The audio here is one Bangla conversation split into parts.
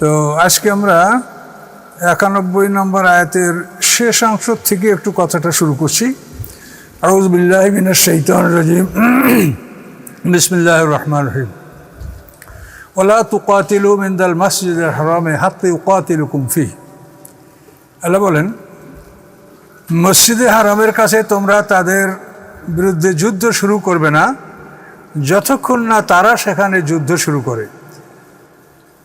তো আজকে আমরা একানব্বই নম্বর আয়াতের শেষ অংশ থেকে একটু কথাটা শুরু করছি। আউজবিল্লাহ মিনাশ শৈতান রাজিম। বিসমিল্লাহ রহমান রহিম। ওলা তুকাতিলু মিন্দাল মসজিদের হারামে হাতে উকাতিলুকুম ফি আল্লাহ বলেন, মসজিদে হারামের কাছে তোমরা তাদের বিরুদ্ধে যুদ্ধ শুরু করবে না, যতক্ষণ না তারা সেখানে যুদ্ধ শুরু করে।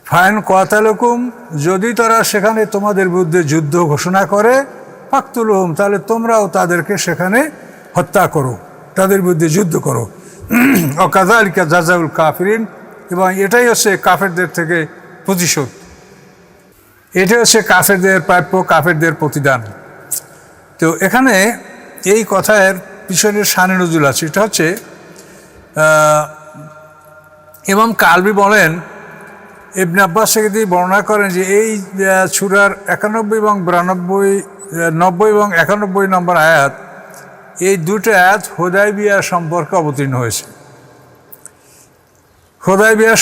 ফাইন কোয়াতালকুম, যদি তারা সেখানে তোমাদের বিরুদ্ধে যুদ্ধ ঘোষণা করে, ফাকতুলহুম, তাহলে তোমরাও তাদেরকে সেখানে হত্যা করো, তাদের বিরুদ্ধে যুদ্ধ করো। অকাজালিকা জাজাউল কাফিরিন, এবং এটাই হচ্ছে কাফেরদের থেকে প্রতিশোধ। এটাই হচ্ছে কাফেরদের প্রাপ্য, কাফেরদের প্রতিদান। তো এখানে এই কথার পিছনের সানে নজুল আছে, এটা হচ্ছে এবং কালবি বলেন ইবনে আব্বাস থেকে তিনি বর্ণনা করেন যে এই ছুরার একানব্বই এবং বিরানব্বই নব্বই এবং একানব্বই নম্বর আয়াত, এই দুটো আয়াত হোদাই বিয়া সম্পর্কে অবতীর্ণ হয়েছে। হোদাই বিয়ার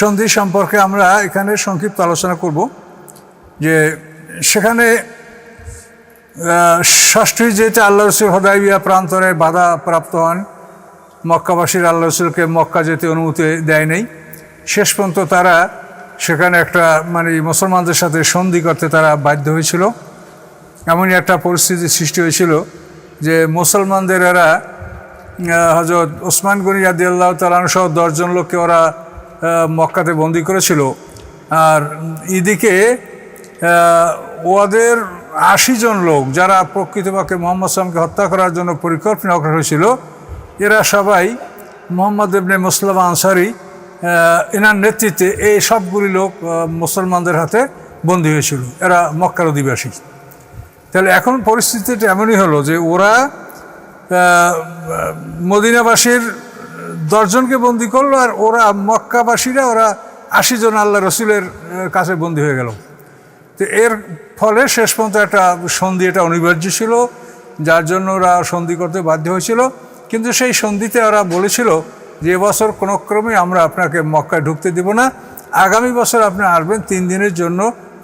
সন্ধি সম্পর্কে আমরা এখানে সংক্ষিপ্ত আলোচনা করব যে সেখানে ষষ্ঠী যেতে আল্লাহ রসুল হোদাই বিয়া প্রান্তরে বাধা প্রাপ্ত হন, মক্কাবাসীর আল্লাহ রসুলকে মক্কা যেতে অনুমতি দেয় নেই, শেষ পর্যন্ত তারা সেখানে একটা মানে মুসলমানদের সাথে সন্ধি করতে তারা বাধ্য হয়েছিল। এমনই একটা পরিস্থিতি সৃষ্টি হয়েছিল যে মুসলমানদের এরা হজরত ওসমান গনি আদি আল্লাহ তালান সহ দশজন লোককে ওরা মক্কাতে বন্দি করেছিল। আর এদিকে ওদের আশি জন লোক যারা প্রকৃতপক্ষে মোহাম্মদ সালামকে হত্যা করার জন্য পরিকল্পনা করা হয়েছিল এরা সবাই মোহাম্মদ ইবনে মুসলাম আনসারি এনার নেতৃত্বে এই সবগুলি লোক মুসলমানদের হাতে বন্দী হয়েছিল। এরা মক্কার অধিবাসী। তাহলে এখন পরিস্থিতিটা এমনই হলো যে ওরা মদিনাবাসীর দশজনকে বন্দি করল আর ওরা মক্কাবাসীরা ওরা আশি জন আল্লাহ রসুলের কাছে বন্দি হয়ে গেল। তো এর ফলে শেষ পর্যন্ত একটা সন্ধি, এটা অনিবার্য ছিল, যার জন্য ওরা সন্ধি করতে বাধ্য হয়েছিল। কিন্তু সেই সন্ধিতে ওরা বলেছিল যে এবছর কোনো ক্রমে আমরা আপনাকে মক্কায় ঢুকতে দেব না, আগামী বছর আপনি আসবেন, তিন দিনের জন্য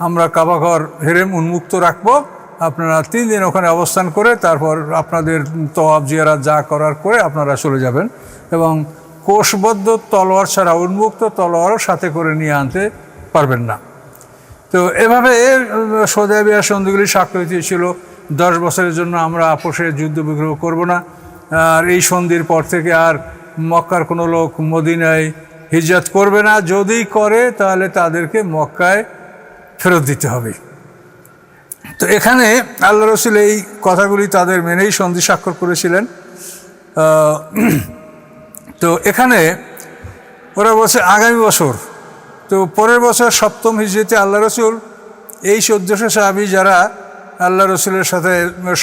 আমরা কাবাঘর হেরেম উন্মুক্ত রাখব। আপনারা তিন দিন ওখানে অবস্থান করে তারপর আপনাদের তওয়াব জিয়ারা যা করার করে আপনারা চলে যাবেন এবং কোষবদ্ধ তলোয়ার ছাড়া উন্মুক্ত তলোয়ারও সাথে করে নিয়ে আনতে পারবেন না। তো এভাবে সৌদাবিয়া সন্ধিগুলি স্বাক্ষরিত হয়েছিল। দশ বছরের জন্য আমরা আপোষে যুদ্ধ বিগ্রহ করব না। আর এই সন্ধির পর থেকে আর মক্কার কোনো লোক মদিনায় হিজরত করবে না। যদি করে, তাহলে তাদেরকে মক্কায় ফেরত দিতে হবে। তো এখানে আল্লাহ রসুল এই কথাগুলি তাদের মেনেই সন্ধি স্বাক্ষর করেছিলেন। তো এখানে ওরা বলছে, আগামী বছর। তো পরের বছর সপ্তম হিজড়িতে আল্লাহ রসুল, এই চোদ্দোশো সাহাবি যারা আল্লাহ রসুলের সাথে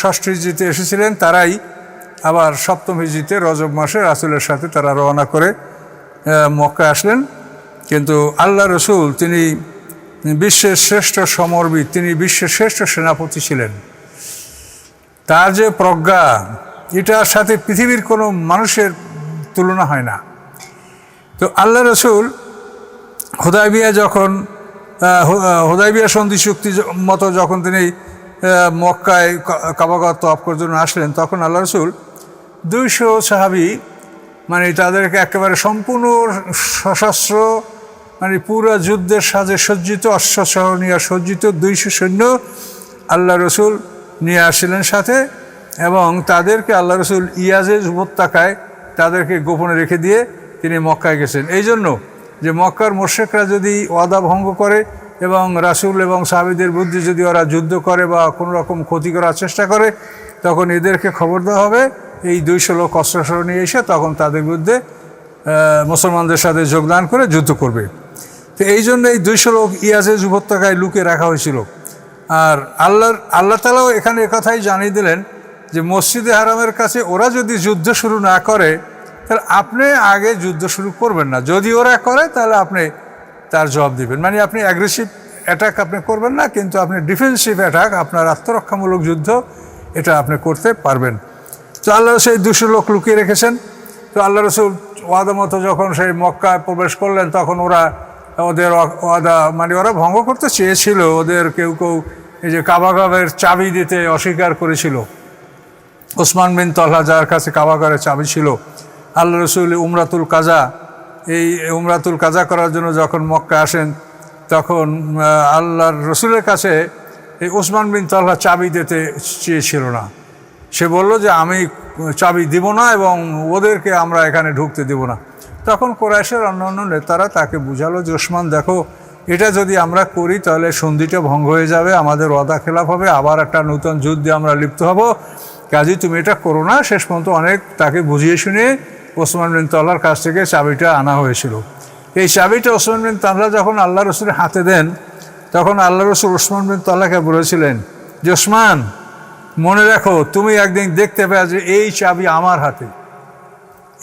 ষষ্ঠ হিজড়িতে এসেছিলেন, তারাই আবার সপ্তম হিজড়িতে রজব মাসে রাসুলের সাথে তারা রওনা করে মক্কা আসলেন। কিন্তু আল্লাহ রসুল, তিনি বিশ্বের শ্রেষ্ঠ সমরবিদ, তিনি বিশ্বের শ্রেষ্ঠ সেনাপতি ছিলেন। তার যে প্রজ্ঞা, এটার সাথে পৃথিবীর কোনো মানুষের তুলনা হয় না। তো আল্লাহ রসুল হুদাইবিয়া যখন হুদাইবিয়া সন্ধি চুক্তি মতো যখন তিনি মক্কায় কাবাগত করার জন্য আসলেন, তখন আল্লাহ রসুল দুইশো সাহাবি মানে তাদেরকে একেবারে সম্পূর্ণ সশস্ত্র মানে পুরো যুদ্ধের সাজে সজ্জিত অশ্বসহ নিয়ে সজ্জিত দুইশো সৈন্য আল্লাহ রসুল নিয়ে আসছিলেন সাথে এবং তাদেরকে আল্লাহ রসুল ইয়াজেজ উপত্যকায় তাদেরকে গোপনে রেখে দিয়ে তিনি মক্কায় গেছেন। এই জন্য যে মক্কার মোর্শেকরা যদি ওয়াদা ভঙ্গ করে এবং রাসুল এবং সাহাবিদের বুদ্ধি যদি ওরা যুদ্ধ করে বা কোনো রকম ক্ষতি করার চেষ্টা করে, তখন এদেরকে খবর দেওয়া হবে এই দুইশো লোক অস্ত্রশস্ত্র নিয়ে এসে তখন তাদের বিরুদ্ধে মুসলমানদের সাথে যোগদান করে যুদ্ধ করবে। তো এই জন্য এই দুইশো লোক ইয়াজেজ উপত্যকায় লুকে রাখা হয়েছিল। আর আল্লাহর, আল্লাহ তালাও এখানে কথাই জানিয়ে দিলেন যে, মসজিদে হারামের কাছে ওরা যদি যুদ্ধ শুরু না করে, তাহলে আপনি আগে যুদ্ধ শুরু করবেন না। যদি ওরা করে, তাহলে আপনি তার জবাব দিবেন। মানে আপনি অ্যাগ্রেসিভ অ্যাটাক আপনি করবেন না, কিন্তু আপনি ডিফেন্সিভ অ্যাটাক আপনার আত্মরক্ষামূলক যুদ্ধ, এটা আপনি করতে পারবেন। তো আল্লাহ সেই দুশো লোক লুকিয়ে রেখেছেন। তো আল্লাহ রসুল ওয়াদা মতো যখন সেই মক্কায় প্রবেশ করলেন, তখন ওরা ওদের ওয়াদা মানে ওরা ভঙ্গ করতে চেয়েছিল। ওদের কেউ কেউ এই যে কাবাগাবের চাবি দিতে অস্বীকার করেছিল। ওসমান বিন তলহা যার কাছে কাবাগারের চাবি ছিল। আল্লাহ রসুল উমরাতুল কাজা, এই উমরাতুল কাজা করার জন্য যখন মক্কা আসেন, তখন আল্লাহর রসুলের কাছে এই ওসমান বিন তলহা চাবি দিতে চেয়েছিল না। সে বলল যে আমি চাবি দিব না এবং ওদেরকে আমরা এখানে ঢুকতে দিব না। তখন কোরআশের অন্য অন্য নেতারা তাকে বুঝালো যে, ওসমান, দেখো, এটা যদি আমরা করি তাহলে সন্ধিটা ভঙ্গ হয়ে যাবে, আমাদের ওয়াদা খেলাফ হবে, আবার একটা নতুন যুদ্ধে আমরা লিপ্ত হব। কাজে, তুমি এটা করো না। শেষ পর্যন্ত অনেক তাকে বুঝিয়ে শুনে ওসমান বিন তল্লার কাছ থেকে চাবিটা আনা হয়েছিল। এই চাবিটা ওসমান বিন তাল্লা যখন আল্লাহ রসুলের হাতে দেন, তখন আল্লাহ রসুল ওসমান বিন তল্লাকে বলেছিলেন যে, ওসমান মনে রাখো, তুমি একদিন দেখতে পাবে যে এই চাবি আমার হাতে।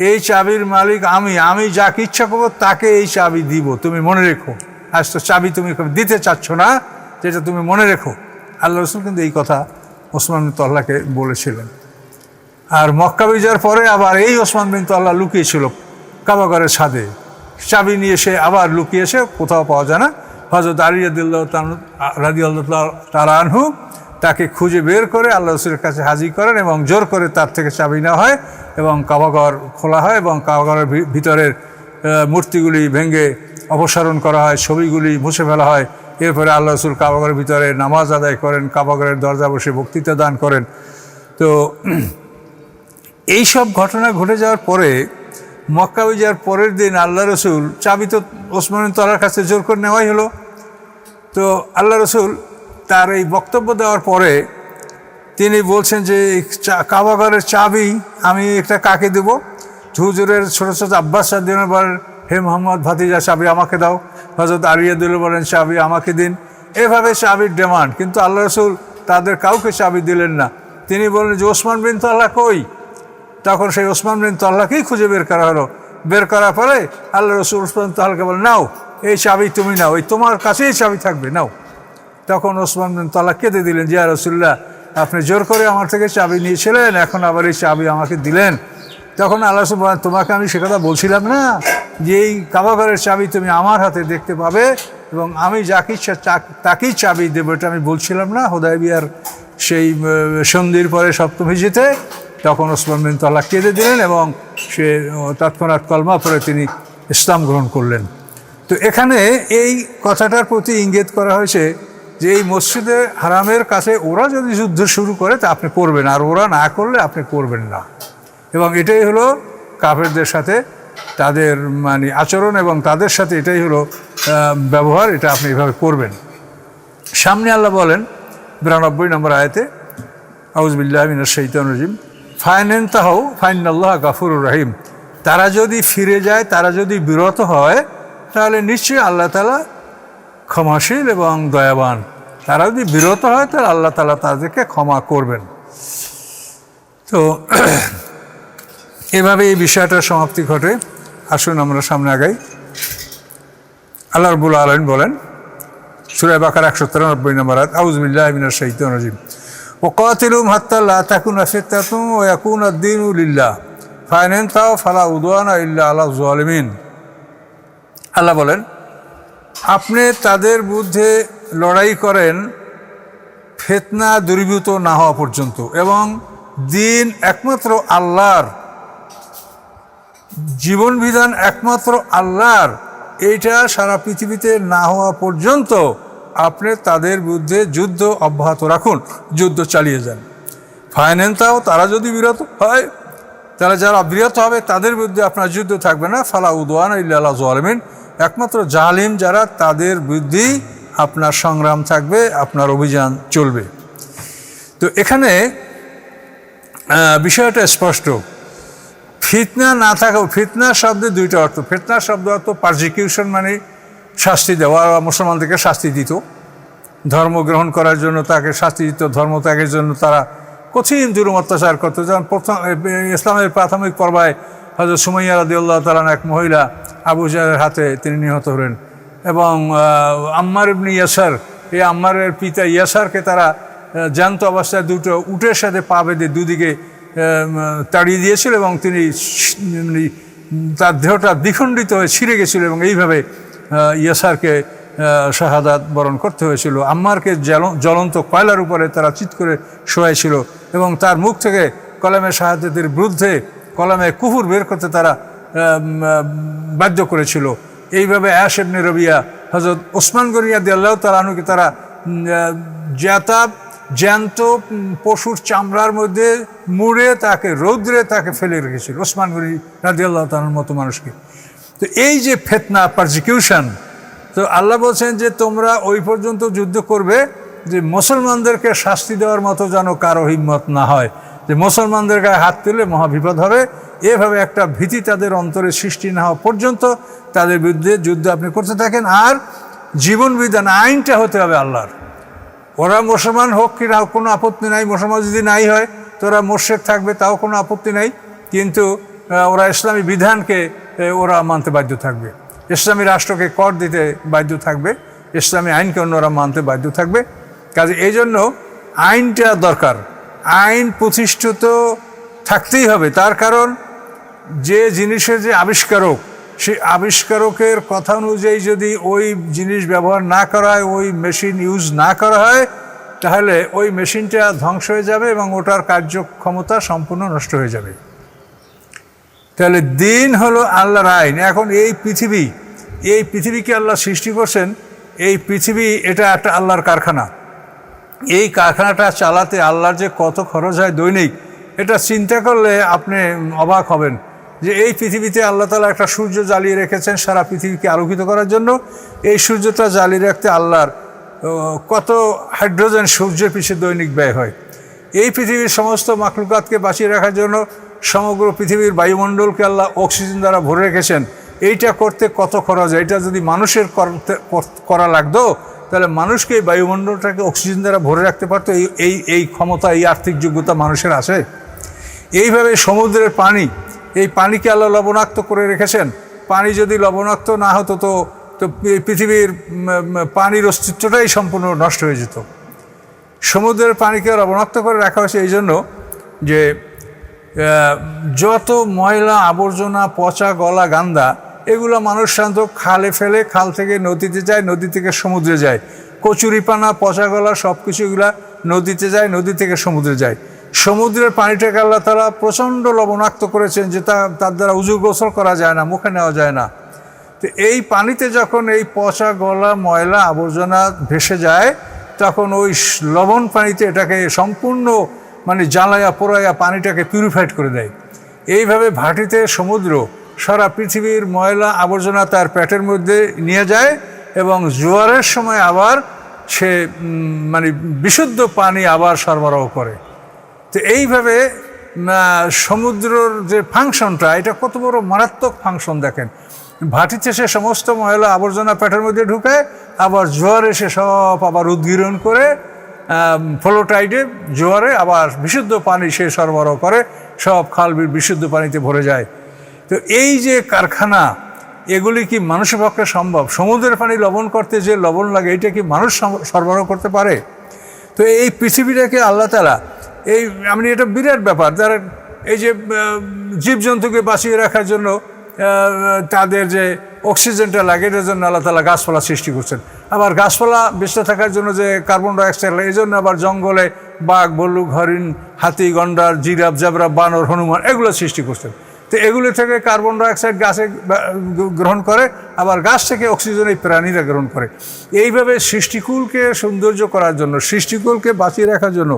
এই চাবির মালিক আমি আমি যাকে ইচ্ছা করব তাকে এই চাবি দিব, তুমি মনে রেখো। আজ তো চাবি তুমি দিতে চাচ্ছ না, যেটা তুমি মনে রেখো। আল্লাহ রসুল কিন্তু এই কথা ওসমান বিন তল্লাকে বলেছিলেন। আর মক্কা বিজয়ের পরে আবার এই ওসমান বিন তল্লা লুকিয়েছিল কাবাগরের ছাদে। চাবি নিয়ে সে আবার লুকিয়েছে কোথাও পাওয়া যায় না। হজরত আরিয়াদুল্লাহ রাজি আল্লাহ তারা আনহু তাকে খুঁজে বের করে আল্লাহ রসুলের কাছে হাজির করেন এবং জোর করে তার থেকে চাবি নেওয়া হয় এবং কাবাগর খোলা হয় এবং কাবাগরের ভিতরের মূর্তিগুলি ভেঙে অপসারণ করা হয়, ছবিগুলি মুছে ফেলা হয়। এরপরে আল্লাহ রসুল কাবাগরের ভিতরে নামাজ আদায় করেন, কাবাগরের দরজা বসে বক্তৃতা দান করেন। তো এই সব ঘটনা ঘটে যাওয়ার পরে, মক্কা বিজয়ের পরের দিন আল্লাহ রসুল চাবি তো ওসমান তলার কাছে জোর করে নেওয়াই হলো। তো আল্লাহ রসুল তার এই বক্তব্য দেওয়ার পরে তিনি বলছেন যে কাবাগরের চাবি আমি একটা কাকে দেব? হুজুরের ছোটো ছোটো আব্বাস সাদ্দিনের বলেন হে মোহাম্মদ ভাতিজা, চাবি আমাকে দাও। হজরত আরিয়াদুল বলেন, চাবি আমাকে দিন। এভাবে চাবির ডিমান্ড, কিন্তু আল্লাহ রসুল তাদের কাউকে চাবি দিলেন না। তিনি বললেন যে, ওসমান বিন তাল্লাহ কই? তখন সেই ওসমান বিন তাল্লাহকেই খুঁজে বের করা হলো। বের করার পরে আল্লাহ রসুল ওসমান তাল্লাহকে বলেন নাও, এই চাবি তুমি নাও, এই তোমার কাছেই চাবি থাকবে, নাও। তখন ওসমান বিন তাল্লাহ কেঁদে দিলেন জিয়া রসুল্লাহ আপনি জোর করে আমার থেকে চাবি নিয়েছিলেন, এখন আবার এই চাবি আমাকে দিলেন। তখন আল্লাহ তোমাকে আমি সে কথা বলছিলাম না, যে এই কাবাঘরের চাবি তুমি আমার হাতে দেখতে পাবে এবং আমি যাকে তাকেই চাবি দেবো, এটা আমি বলছিলাম না। হোদাই বিয়ার সেই সন্ধির পরে সপ্তম হিজিতে তখন ওসমান বিন তাল্লাহ কেঁদে দিলেন এবং সে তৎক্ষণাৎ কলমা পরে তিনি ইসলাম গ্রহণ করলেন। তো এখানে এই কথাটার প্রতি ইঙ্গিত করা হয়েছে যে এই মসজিদে হারামের কাছে ওরা যদি যুদ্ধ শুরু করে, তা আপনি করবেন। আর ওরা না করলে আপনি করবেন না। এবং এটাই হলো কাফেরদের সাথে তাদের মানে আচরণ এবং তাদের সাথে এটাই হলো ব্যবহার, এটা আপনি এভাবে করবেন। সামনে আল্লাহ বলেন, বিরানব্বই নম্বর আয়তে আউজবিল্লাহ মিনার শৈতান রাজিম। ফাইনেন তাহও ফাইন আল্লাহ গাফুর রাহিম। তারা যদি ফিরে যায়, তারা যদি বিরত হয়, তাহলে নিশ্চয়ই আল্লাহ তালা ক্ষমাশীল এবং দয়াবান। তারা যদি বিরত হয়, তাহলে আল্লাহ তালা তাদেরকে ক্ষমা করবেন। তো এভাবে এই বিষয়টার সমাপ্তি ঘটে। আসুন আমরা সামনে আগাই। আল্লাহ রবুল আলম বলেন সুরায় বাকার একশো তিরানব্বই নম্বর আয়াত আউজবিল্লাহ মিনার শহীদ রাজিম। ও কাতিলুম হাত্তাল্লাহ তাকুন আফিত্তাতুম ও ইয়াকুন আদ্দিন উলিল্লাহ ফাইনেন তাও ফালা উদওয়ানা ইল্লা আল্লাহ জুয়ালিমিন আল্লাহ বলেন আপনি তাদের বিরুদ্ধে লড়াই করেন, ফেতনা দূরীভূত না হওয়া পর্যন্ত। এবং দিন একমাত্র আল্লাহর, জীবন বিধান একমাত্র আল্লাহর, এইটা সারা পৃথিবীতে না হওয়া পর্যন্ত আপনি তাদের বিরুদ্ধে যুদ্ধ অব্যাহত রাখুন, যুদ্ধ চালিয়ে যান। ফাইন্যান্সাও তারা যদি বিরত হয়, তারা যারা বিরত হবে, তাদের বিরুদ্ধে আপনার যুদ্ধ থাকবে না। ফালা উদওয়ান ইল্লাহ জোয়ালমিন একমাত্র জালিম যারা, তাদের বিরুদ্ধেই আপনার সংগ্রাম থাকবে, আপনার অভিযান চলবে। তো এখানে বিষয়টা স্পষ্ট। ফিতনা না থাকা, ফিতনা শব্দে দুইটা অর্থ। ফিতনা শব্দ অর্থ পারজিকিউশন মানে শাস্তি দেওয়া মুসলমানদেরকে শাস্তি দিত। ধর্ম গ্রহণ করার জন্য তাকে শাস্তি দিত, ধর্ম ত্যাগের জন্য তারা কঠিন জুলুম অত্যাচার করতো। যেমন প্রথম ইসলামের প্রাথমিক পর্যায়ে হয়তো সুমাইয়া রাদিউল্লাহ তালান এক মহিলা আবু জাহের হাতে তিনি নিহত হলেন এবং আম্মার ইবনি ইয়াসার, এই আম্মারের পিতা ইয়াসারকে তারা জ্যান্ত অবস্থায় দুটো উটের সাথে পা বেঁধে দুদিকে তাড়িয়ে দিয়েছিল এবং তিনি মানে তার দেহটা দ্বিখণ্ডিত হয়ে ছিঁড়ে গেছিল এবং এইভাবে ইয়াসারকে শাহাদাত বরণ করতে হয়েছিল। আম্মারকে জ্বল- জ্বলন্ত কয়লার উপরে তারা চিৎ করে শোয়াইছিল এবং তার মুখ থেকে কলামে শাহাদাতের বিরুদ্ধে কলামে কুহুর বের করতে তারা বাধ্য করেছিল। এইভাবে অ্যাশ এমনি রবিয়া হজরত ওসমান গরিয়া দিয়াল্লাহ তালানুকে তারা জ্যাতা, জ্যান্ত পশুর চামড়ার মধ্যে মুড়ে তাকে, রৌদ্রে তাকে ফেলে রেখেছিল ওসমান গরি রাদিয়াল্লাহ তালার মতো মানুষকে। তো এই যে ফেতনা পারজিকিউশন তো আল্লাহ বলছেন যে তোমরা ওই পর্যন্ত যুদ্ধ করবে যে মুসলমানদেরকে শাস্তি দেওয়ার মতো যেন কারও হিম্মত না হয়। যে মুসলমানদের গায়ে হাত তুলে মহাবিপদ হবে। এভাবে একটা ভীতি তাদের অন্তরে সৃষ্টি না হওয়া পর্যন্ত তাদের বিরুদ্ধে যুদ্ধ আপনি করতে থাকেন। আর জীবন বিধান, আইনটা হতে হবে আল্লাহর। ওরা মুসলমান হোক কি না কোনো আপত্তি নাই। মুসলমান যদি নাই হয়, তো ওরা মোর্শেদ থাকবে, তাও কোনো আপত্তি নাই। কিন্তু ওরা ইসলামী বিধানকে ওরা মানতে বাধ্য থাকবে। ইসলামী রাষ্ট্রকে কর দিতে বাধ্য থাকবে। ইসলামী আইনকে অন্যরা মানতে বাধ্য থাকবে। কাজে এই জন্য আইনটা দরকার। আইন প্রতিষ্ঠিত থাকতেই হবে। তার কারণ যে জিনিসের যে আবিষ্কারক, সেই আবিষ্কারকের কথা অনুযায়ী যদি ওই জিনিস ব্যবহার না করা হয়, ওই মেশিন ইউজ না করা হয়, তাহলে ওই মেশিনটা ধ্বংস হয়ে যাবে এবং ওটার কার্যক্ষমতা সম্পূর্ণ নষ্ট হয়ে যাবে। তাহলে দিন হলো আল্লাহর আইন। এখন এই পৃথিবী, এই পৃথিবীকে আল্লাহ সৃষ্টি করছেন, এই পৃথিবী এটা একটা আল্লাহর কারখানা। এই কারখানাটা চালাতে আল্লাহর যে কত খরচ হয় দৈনিক, এটা চিন্তা করলে আপনি অবাক হবেন যে এই পৃথিবীতে আল্লাহ তালা একটা সূর্য জ্বালিয়ে রেখেছেন সারা পৃথিবীকে আলোকিত করার জন্য। এই সূর্যটা জ্বালিয়ে রাখতে আল্লাহর কত হাইড্রোজেন সূর্যের পিছিয়ে দৈনিক ব্যয় হয়। এই পৃথিবীর সমস্ত মাকলুকাতকে বাঁচিয়ে রাখার জন্য সমগ্র পৃথিবীর বায়ুমণ্ডলকে আল্লাহ অক্সিজেন দ্বারা ভরে রেখেছেন। এইটা করতে কত খরচ এটা যদি মানুষের করতে করা লাগতো তাহলে মানুষকে এই বায়ুমণ্ডলটাকে অক্সিজেন দ্বারা ভরে রাখতে পারতো? এই এই এই ক্ষমতা, এই আর্থিক যোগ্যতা মানুষের আছে? এইভাবে সমুদ্রের পানি, এই পানিকে আল্লাহ লবণাক্ত করে রেখেছেন। পানি যদি লবণাক্ত না হতো তো তো পৃথিবীর পানির অস্তিত্বটাই সম্পূর্ণ নষ্ট হয়ে যেত। সমুদ্রের পানিকে লবণাক্ত করে রাখা হয়েছে এই জন্য যে যত ময়লা আবর্জনা, পচা গলা, গান্দা এগুলো মানুষ শান্ত খালে ফেলে, খাল থেকে নদীতে যায়, নদী থেকে সমুদ্রে যায়। কচুরিপানা পচা গলা সব কিছু নদীতে যায়, নদী থেকে সমুদ্রে যায়। সমুদ্রের পানিটাকে আল্লাহ তারা প্রচণ্ড লবণাক্ত করেছেন যে তা তার দ্বারা উজু গোসল করা যায় না, মুখে নেওয়া যায় না। তো এই পানিতে যখন এই পচা গলা, ময়লা, আবর্জনা ভেসে যায়, তখন ওই লবণ পানিতে এটাকে সম্পূর্ণ মানে জ্বালায়া পোড়াইয়া পানিটাকে পিউরিফাইড করে দেয়। এইভাবে ভাটিতে সমুদ্র সারা পৃথিবীর ময়লা আবর্জনা তার প্যাটের মধ্যে নিয়ে যায় এবং জোয়ারের সময় আবার সে মানে বিশুদ্ধ পানি আবার সরবরাহ করে। তো এইভাবে সমুদ্রর যে ফাংশনটা, এটা কত বড় মারাত্মক ফাংশন দেখেন। ভাটিতে সে সমস্ত ময়লা আবর্জনা প্যাটের মধ্যে ঢুকায় আবার জোয়ারে সে সব আবার উদ্গীরণ করে ফ্লোটাইডে, জোয়ারে আবার বিশুদ্ধ পানি সে সরবরাহ করে, সব খাল বিশুদ্ধ পানিতে ভরে যায়। তো এই যে কারখানা, এগুলি কি মানুষের পক্ষে সম্ভব? সমুদ্রের পানি লবণ করতে যে লবণ লাগে, এটা কি মানুষ সরবরাহ করতে পারে? তো এই পৃথিবীটাকে আল্লাহ তালা এই, আমি এটা বিরাট ব্যাপার। তারা এই যে জীবজন্তুকে বাঁচিয়ে রাখার জন্য তাদের যে অক্সিজেনটা লাগে, এটার জন্য আল্লাহ তালা গাছপালা সৃষ্টি করছেন। আবার গাছপালা বেঁচে থাকার জন্য যে কার্বন ডাইঅক্সাইড লাগে এই জন্য আবার জঙ্গলে বাঘ বল্লুক হরিণ, হাতি, গন্ডার, জিরাফ, জাবরা, বানর, হনুমান, এগুলো সৃষ্টি করছেন। তো এগুলো থেকে কার্বন ডাইঅক্সাইড গাছে গ্রহণ করে, আবার গাছ থেকে অক্সিজেন এই প্রাণীরা গ্রহণ করে। এইভাবে সৃষ্টিকুলকে সৌন্দর্য করার জন্য, সৃষ্টিকুলকে বাঁচিয়ে রাখার জন্য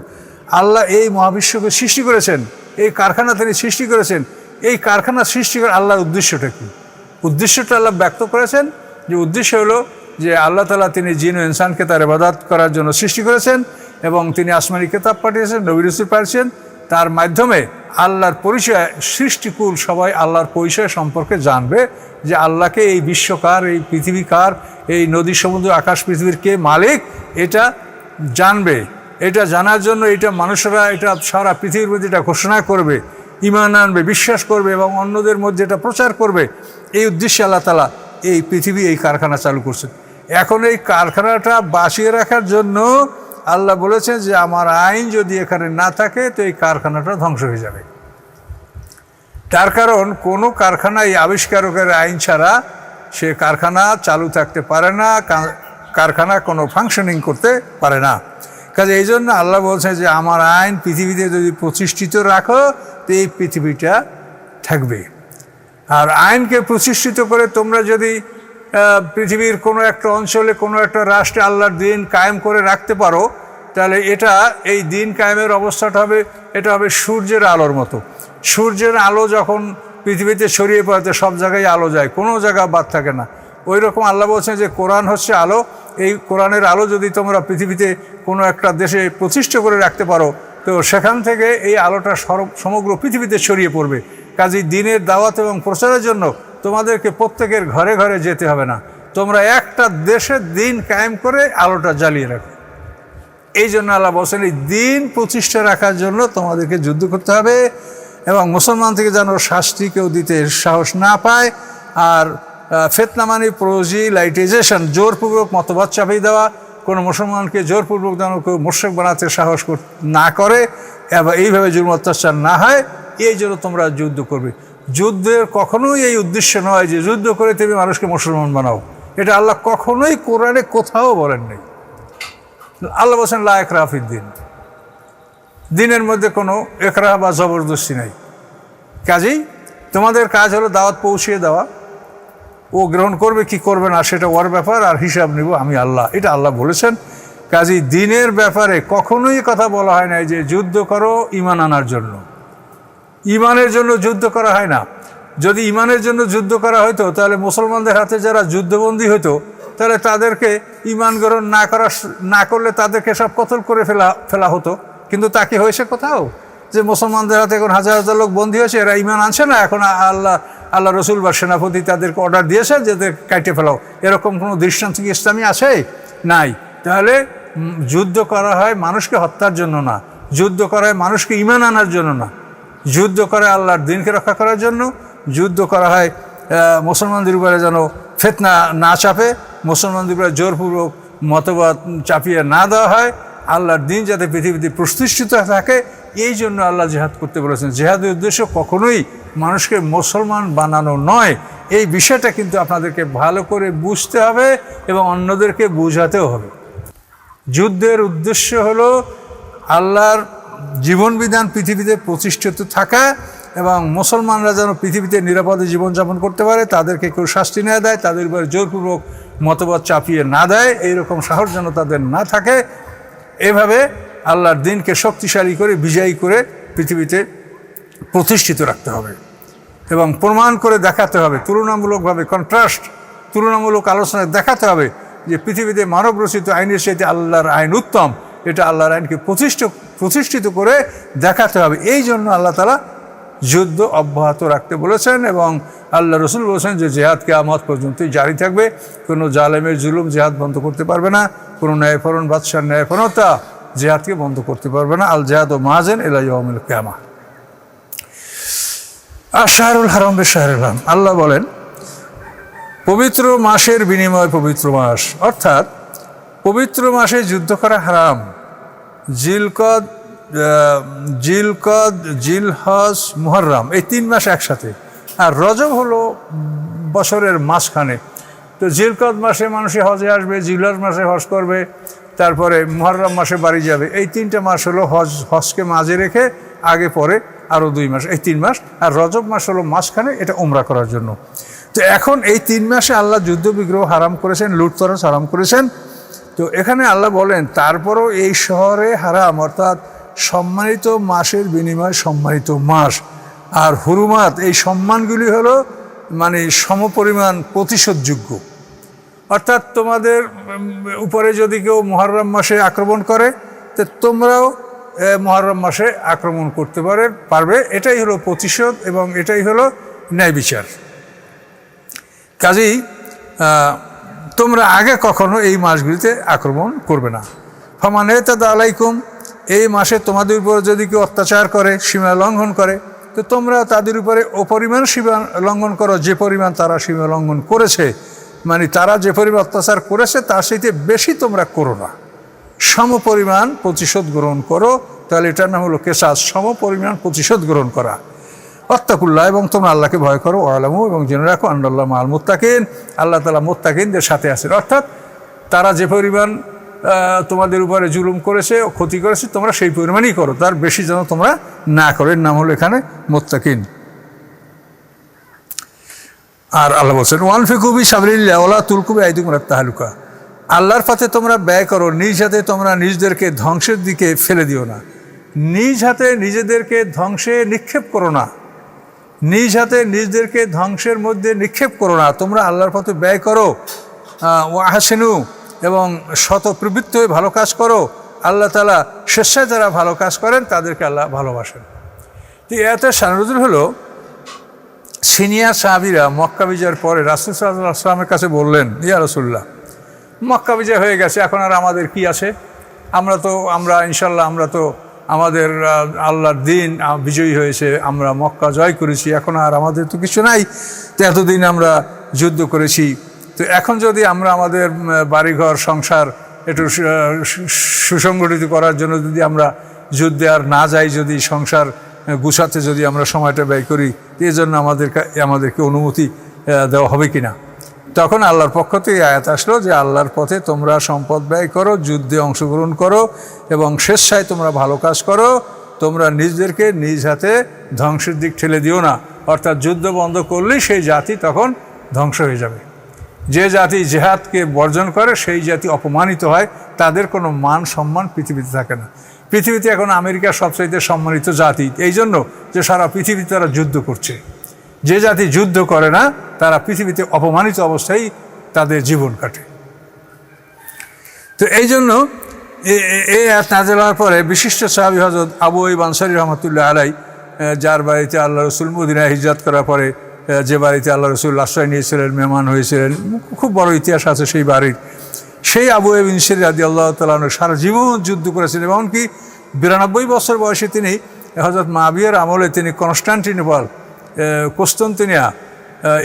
আল্লাহ এই মহাবিশ্বকে সৃষ্টি করেছেন, এই কারখানা তিনি সৃষ্টি করেছেন, এই কারখানা সৃষ্টি করে আল্লাহর উদ্দেশ্যটা কী? উদ্দেশ্যটা আল্লাহ ব্যক্ত করেছেন যে উদ্দেশ্য হলো যে আল্লাহ তালা তিনি জিন ইনসানকে তার ইবাদত করার জন্য সৃষ্টি করেছেন এবং তিনি আসমানি কেতাব পাঠিয়েছেন নবী রসুল পাঠিয়েছেন তার মাধ্যমে আল্লাহর পরিচয়, সৃষ্টিকুল সবাই আল্লাহর পরিচয় সম্পর্কে জানবে যে আল্লাহকে এই বিশ্বকার এই পৃথিবীকার এই নদী, সমুদ্র, আকাশ, পৃথিবীর কে মালিক, এটা জানবে। এটা জানার জন্য এটা মানুষেরা, এটা সারা পৃথিবীর মধ্যে এটা ঘোষণা করবে, ইমান আনবে, বিশ্বাস করবে এবং অন্যদের মধ্যে এটা প্রচার করবে। এই উদ্দেশ্যে আল্লাহ তালা এই পৃথিবী এই কারখানা চালু করছে এখন এই কারখানাটা বাঁচিয়ে রাখার জন্য আল্লাহ বলেছেন যে আমার আইন যদি এখানে না থাকে, তো এই কারখানাটা ধ্বংস হয়ে যাবে। তার কারণ, কোনো কারখানায় আবিষ্কারকের আইন ছাড়া সে কারখানা চালু থাকতে পারে না কারখানা কোনো ফাংশনিং করতে পারে না। কাজে এই জন্য আল্লাহ বলছে যে, আমার আইন পৃথিবীতে যদি প্রতিষ্ঠিত রাখো, তো এই পৃথিবীটা থাকবে। আর আইনকে প্রতিষ্ঠিত করে তোমরা যদি পৃথিবীর কোনো একটা অঞ্চলে কোনো একটা রাষ্ট্রে আল্লাহর দিন কায়েম করে রাখতে পারো, তাহলে এটা, এই দিন কায়েমের অবস্থাটা হবে, এটা হবে সূর্যের আলোর মতো। সূর্যের আলো যখন পৃথিবীতে ছড়িয়ে পড়াতে সব জায়গায় আলো যায়, কোনো জায়গা বাদ থাকে না। ওই রকম আল্লাহ বলছেন যে কোরআন হচ্ছে আলো, এই কোরআনের আলো যদি তোমরা পৃথিবীতে কোনো একটা দেশে প্রতিষ্ঠা করে রাখতে পারো, তো সেখান থেকে এই আলোটা সমগ্র পৃথিবীতে ছড়িয়ে পড়বে। কাজেই দিনের দাওয়াত এবং প্রচারের জন্য তোমাদেরকে প্রত্যেকের ঘরে ঘরে যেতে হবে না। তোমরা একটা দেশের দিন কায়েম করে আলোটা জ্বালিয়ে রাখো। এই জন্য আল্লাহ বলছেন এই দিন প্রতিষ্ঠা রাখার জন্য তোমাদেরকে যুদ্ধ করতে হবে এবং মুসলমান থেকে যেন শাস্তি কেউ দিতে সাহস না পায় আর আহ, ফেতনা মানে প্রোজি জোরপূর্বক মতবাদ চাপিয়ে দেওয়া কোনো মুসলমানকে জোরপূর্বক যেন কেউ মোর্শেক বানাতে সাহস না করে এবং এইভাবে জুলম অত্যাচার না হয় এই জন্য তোমরা যুদ্ধ করবে। যুদ্ধের কখনোই এই উদ্দেশ্য নয় যে যুদ্ধ করে তুমি মানুষকে মুসলমান বানাও। এটা আল্লাহ কখনোই কোরআনে কোথাও বলেন নাই। আল্লাহ বলছেন, লা একরাফির দিন দিনের মধ্যে কোনো একরাহ বা জবরদস্তি নাই। কাজেই তোমাদের কাজ হলো দাওয়াত পৌঁছিয়ে দেওয়া। ও গ্রহণ করবে, কি করবে না, সেটা ওর ব্যাপার, আর হিসাব নিব আমি আল্লাহ। এটা আল্লাহ বলেছেন। কাজেই দিনের ব্যাপারে কখনোই কথা বলা হয় নাই যে যুদ্ধ করো ইমান আনার জন্য। ইমানের জন্য যুদ্ধ করা হয় না। যদি ইমানের জন্য যুদ্ধ করা হতো তাহলে মুসলমানদের হাতে যারা যুদ্ধবন্দী হতো তাহলে তাদেরকে ইমান গ্রহণ না করা না করলে তাদেরকে সব কতল করে ফেলা ফেলা হতো। কিন্তু তা কি হয়েছে কোথাও? যে মুসলমানদের হাতে এখন হাজার হাজার লোক বন্দী হয়েছে, এরা ইমান আনছে না, এখন আল্লাহ আল্লাহ রসুল বা সেনাপতি তাদেরকে অর্ডার দিয়েছে যে কাটে ফেলাও। এরকম কোনো দৃষ্টান্ত কি ইসলামী আছে? নাই। তাহলে যুদ্ধ করা হয় মানুষকে হত্যার জন্য না। যুদ্ধ করা হয় মানুষকে ইমান আনার জন্য না। যুদ্ধ করে আল্লাহর দিনকে রক্ষা করার জন্য, যুদ্ধ করা হয় মুসলমানদের উপরে যেন ফেতনা না চাপে, মুসলমানদের উপরে জোরপূর্বক মতবাদ চাপিয়ে না দেওয়া হয়, আল্লাহর দিন যাতে পৃথিবীতে প্রতিষ্ঠিত থাকে, এই জন্য আল্লাহ জেহাদ করতে বলেছেন। জেহাদের উদ্দেশ্য কখনোই মানুষকে মুসলমান বানানো নয়। এই বিষয়টা কিন্তু আপনাদেরকে ভালো করে বুঝতে হবে এবং অন্যদেরকে বোঝাতেও হবে। যুদ্ধের উদ্দেশ্য হলো আল্লাহর জীবন বিধান পৃথিবীতে প্রতিষ্ঠিত থাকা এবং মুসলমানরা যেন পৃথিবীতে নিরাপদে জীবনযাপন করতে পারে, তাদেরকে কেউ শাস্তি না দেয়, তাদের উপরে জোরপূর্বক মতবাদ চাপিয়ে না দেয়, এইরকম সাহস যেন তাদের না থাকে। এভাবে আল্লাহর দিনকে শক্তিশালী করে, বিজয়ী করে পৃথিবীতে প্রতিষ্ঠিত রাখতে হবে এবং প্রমাণ করে দেখাতে হবে, তুলনামূলকভাবে কন্ট্রাস্ট তুলনামূলক আলোচনায় দেখাতে হবে যে পৃথিবীতে মানব রচিত আইনের সাথে আল্লাহর আইন উত্তম। এটা আল্লাহর আইনকে প্রতিষ্ঠ, প্রতিষ্ঠিত করে দেখাতে হবে। এই জন্য আল্লাহ তালা যুদ্ধ অব্যাহত রাখতে বলেছেন এবং আল্লাহ রসুল বলেছেন যে জেহাদকে আমত পর্যন্তই জারি থাকবে। কোনো জালেমের জুলুম জেহাদ বন্ধ করতে পারবে না, কোনো ন্যায়ফরণ বাদশার ন্যায়ফরণতা জেহাদকে বন্ধ করতে পারবে না। আল জেহাদ ও মাহাজেন এলাইমিল ক্যামা আর শাহরুল হারম বে শাহরুল আল্লাহ বলেন, পবিত্র মাসের বিনিময় পবিত্র মাস, অর্থাৎ পবিত্র মাসে যুদ্ধ করা হারাম। জিলকদ জিলকদ, জিলহজ, মুহররম, এই তিন মাস একসাথে। আর রজব হলো বছরের মাঝখানে। তো জিলকদ মাসে মানুষে হজে আসবে, জিলহজ মাসে হজ করবে, তারপরে মুহররম মাসে বাড়ি যাবে। এই তিনটা মাস হলো হজ, হজকে মাঝে রেখে, আগে, পরে আরও দুই মাস। এই তিন মাস। আর রজব মাস হলো মাঝখানে, এটা ওমরা করার জন্য। তো এখন এই তিন মাসে আল্লাহ যুদ্ধ বিগ্রহ হারাম করেছেন, লুটতরাজ হারাম করেছেন। তো এখানে আল্লাহ বলেন, তারপরও এই শহরে হারাম অর্থাৎ সম্মানিত মাসের বিনিময় সম্মানিত মাস। আর হুরুমাত, এই সম্মানগুলি হলো মানে সমপরিমাণ প্রতিশোধযোগ্য। অর্থাৎ তোমাদের উপরে যদি কেউ মহরম মাসে আক্রমণ করে, তো তোমরাও মহরম মাসে আক্রমণ করতে পারে, পারবে। এটাই হলো প্রতিশোধ এবং এটাই হলো ন্যায় বিচার। কাজেই তোমরা আগে কখনো এই মাসগুলিতে আক্রমণ করবে না। ফমানে তাদা আলাইকুম, এই মাসে তোমাদের উপর যদি কেউ অত্যাচার করে, সীমা লঙ্ঘন করে, তো তোমরা তাদের উপরে অপরিমাণ সীমা লঙ্ঘন করো, যে পরিমাণ তারা সীমা লঙ্ঘন করেছে। মানে তারা যে পরিমাণ অত্যাচার করেছে, তার সাথে বেশি তোমরা করো না। সম পরিমাণ প্রতিশোধ গ্রহণ করো, তাহলে এটার নাম হলো কেসাস, সম পরিমাণ প্রতিশোধ গ্রহণ করা। অত্তাকুল্লাহ, এবং তোমরা আল্লাহকে ভয় করো আলামু এবং জেনে রাখো আন্ডাল্লাহ মাল মুত্তাকিন। আল্লাহ তালা মুত্তাকিনদের সাথে আছেন। অর্থাৎ তারা যে পরিমাণ তোমাদের উপরে জুলুম করেছে ও ক্ষতি করেছে, তোমরা সেই পরিমাণই করো। তার বেশি যেন তোমরা না করো। এর নাম হলো এখানে মোত্তাকিন। আর আল্লাহ বলছেন ওয়ান ফিকুবি সাবরিল্লা ওলা তুলকুবি আইদুম তাহালুকা। আল্লাহর পথে তোমরা ব্যয় করো, নিজ হাতে তোমরা নিজদেরকে ধ্বংসের দিকে ফেলে দিও না। নিজ হাতে নিজেদেরকে ধ্বংসে নিক্ষেপ করো না। নিজ হাতে নিজদেরকে ধ্বংসের মধ্যে নিক্ষেপ করো না। তোমরা আল্লাহর পথে ব্যয় করো। ও আহাসেনু এবং শত প্রবৃত্ত হয়ে ভালো কাজ করো। আল্লাহ তালা স্বেচ্ছায় যারা ভালো কাজ করেন, তাদেরকে আল্লাহ ভালোবাসেন তো এতে সানরুজুল হলো, সিনিয়র সাহাবিরা মক্কা বিজয়ের পরে রাসুল সাল্লাহ আসলামের কাছে বললেন, ইয়া রসুল্লাহ মক্কা বিজয় হয়ে গেছে, এখন আর আমাদের কি আছে? আমরা তো, আমরা ইনশাল্লাহ আমরা তো আমাদের আল্লাহর দিন বিজয়ী হয়েছে, আমরা মক্কা জয় করেছি, এখন আর আমাদের তো কিছু নাই, তো এতদিন আমরা যুদ্ধ করেছি। তো এখন যদি আমরা আমাদের বাড়িঘর, সংসার একটু সুসংগঠিত করার জন্য যদি আমরা যুদ্ধে আর না যাই, যদি সংসার গুছাতে যদি আমরা সময়টা ব্যয় করি এই জন্য আমাদেরকে আমাদেরকে অনুমতি দেওয়া হবে কি না তখন আল্লাহর পক্ষ থেকে আয়াত আসলো যে আল্লাহর পথে তোমরা সম্পদ ব্যয় করো, যুদ্ধে অংশগ্রহণ করো এবং স্বেচ্ছায় তোমরা ভালো কাজ করো। তোমরা নিজদেরকে নিজ হাতে ধ্বংসের দিক ঠেলে দিও না। অর্থাৎ যুদ্ধ বন্ধ করলেই সেই জাতি তখন ধ্বংস হয়ে যাবে। যে জাতি জেহাদকে বর্জন করে, সেই জাতি অপমানিত হয়। তাদের কোনো মান সম্মান পৃথিবীতে থাকে না। পৃথিবীতে এখন আমেরিকার সবচাইতে সম্মানিত জাতি। এই জন্য যে সারা পৃথিবীতে তারা যুদ্ধ করছে। যে জাতি যুদ্ধ করে না তারা পৃথিবীতে অপমানিত অবস্থায় তাদের জীবন কাটে। তো এই জন্য এ- এ- এই আয়াত নাজেল পরে বিশিষ্ট সাহাবি হজরত আবু বানসারি রহমতুল্লাহ আলাই যার বাড়িতে আল্লাহ রসুল মদিনায় হিজরত করার পরে যে বাড়িতে আল্লাহ রসুল আশ্রয় নিয়েছিলেন, মেহমান হয়েছিলেন, খুব বড় ইতিহাস আছে সেই বাড়ির। সেই আবু বিনসির রাজি আল্লাহ তালন সারা জীবন যুদ্ধ করেছেন এমনকি বিরানব্বই বছর বয়সে তিনি হজরত মাবিয়ার আমলে তিনি কনস্টান্টিনোপল কোস্তন্তিনিয়া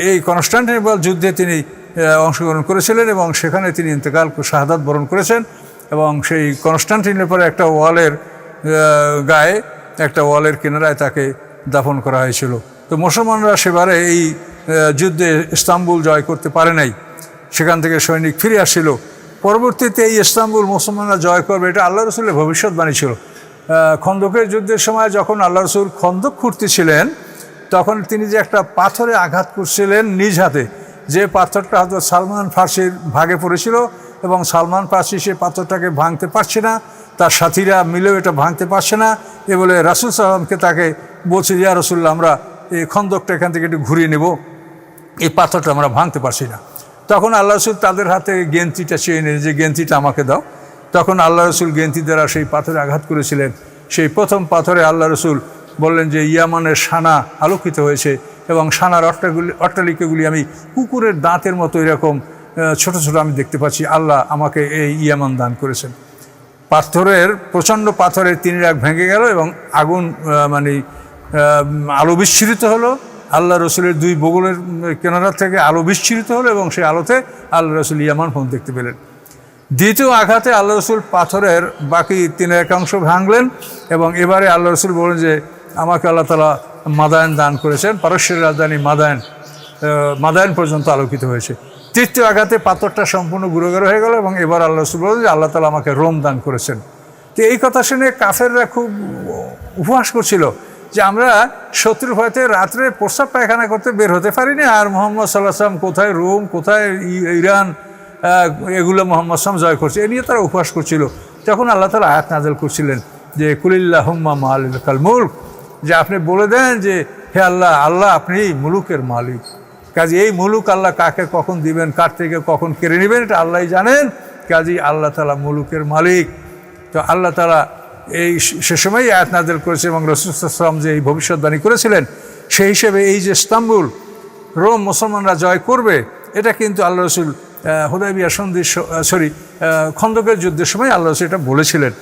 এই কনস্টান্টিনোপল যুদ্ধে তিনি অংশগ্রহণ করেছিলেন এবং সেখানে তিনি ইন্তেকাল, শাহাদাত বরণ করেছেন এবং সেই কনস্টান্টিনোপলের একটা ওয়ালের গায়ে, একটা ওয়ালের কিনারায় তাকে দাফন করা হয়েছিল। তো মুসলমানরা সেবারে এই যুদ্ধে ইস্তাম্বুল জয় করতে পারে নাই। সেখান থেকে সৈনিক ফিরে আসছিল। পরবর্তীতে এই ইস্তাম্বুল মুসলমানরা জয় করবে, এটা আল্লাহ রসুলের ভবিষ্যৎবাণী ছিল। খন্দকের যুদ্ধের সময় যখন আল্লাহ রসুল খন্দক খুঁড়তেছিলেন তখন তিনি যে একটা পাথরে আঘাত করছিলেন নিজ হাতে, যে পাথরটা হয়তো সালমান ফার্সির ভাগে পড়েছিল এবং সালমান ফার্সি সে পাথরটাকে ভাঙতে পারছে না, তার সাথীরা মিলেও এটা ভাঙতে পারছে না। এ বলে রাসুল সাল্লামকে তাকে বলছে, ইয়া রসুল্লাহ আমরা এই খন্দকটা এখান থেকে একটু ঘুরিয়ে নেব, এই পাথরটা আমরা ভাঙতে পারছি না। তখন আল্লাহ রসুল তাদের হাতে গেন্তিটা চেয়ে নিয়ে যে গেন্তিটা আমাকে দাও। তখন আল্লাহ রসুল গেন্তি দ্বারা সেই পাথরে আঘাত করেছিলেন। সেই প্রথম পাথরে আল্লাহ রসুল বললেন যে ইয়ামানের সানা আলোকিত হয়েছে এবং সানার অট্টাগুলি অট্টালিকাগুলি আমি কুকুরের দাঁতের মতো এরকম ছোট ছোট আমি দেখতে পাচ্ছি। আল্লাহ আমাকে এই ইয়ামান দান করেছেন। পাথরের, প্রচণ্ড পাথরের তিন রাগ ভেঙে গেল এবং আগুন মানে আলো বিচ্ছুরিত হলো। আল্লাহ রসুলের দুই বগলের কিনারা থেকে আলো বিচ্ছুরিত হলো এবং সেই আলোতে আল্লাহ রসুল ইয়ামান ফোন দেখতে পেলেন। দ্বিতীয় আঘাতে আল্লাহ রসুল পাথরের বাকি তিন একাংশ ভাঙলেন এবং এবারে আল্লাহ রসুল বলেন যে আমাকে আল্লাহ তালা মাদায়ন দান করেছেন, পারস্যের রাজধানী মাদায়ন মাদায়ন পর্যন্ত আলোকিত হয়েছে। তৃতীয় আঘাতে পাথরটা সম্পূর্ণ গুঁড়ো হয়ে গেল এবং এবার আল্লাহ রসুল বলেন যে আল্লাহ তালা আমাকে রোম দান করেছেন। তো এই কথা শুনে কাফেররা খুব উপহাস করছিল যে আমরা শত্রু ভয়তে রাত্রে প্রস্রাব পায়খানা করতে বের হতে পারিনি। আর মোহাম্মদ সাল্লাহ সাল্লাম কোথায় রোম, কোথায় ইরান এগুলো মোহাম্মদ সাল্লাম জয় করছে। এ নিয়ে তারা উপহাস করছিল। তখন আল্লাহ তালা আয়াত নাজল করছিলেন যে কুলিল্লাহ হুম্মা মাল কাল মুল্ক। যে আপনি বলে দেন যে, হে আল্লাহ আল্লাহ আপনি মুলুকের মালিক। কাজে এই মুলুক আল্লাহ কাকে কখন দিবেন, কার থেকে কখন কেড়ে নেবেন, এটা আল্লাহ জানেন। কাজী আল্লাহ তালা মুলুকের মালিক। তো আল্লাহ তালা এই সে সময় আয়াত নাজেল করেছে এবং রসুলাম যে এই ভবিষ্যৎবাণী করেছিলেন, সেই হিসেবে এই যে ইস্তাম্বুল, রোম মুসলমানরা জয় করবে, এটা কিন্তু আল্লাহ রসুল হুদাইবিয়া সন্ধি সরি খন্দকের যুদ্ধের সময় আল্লাহ রসুল এটা বলেছিলেন।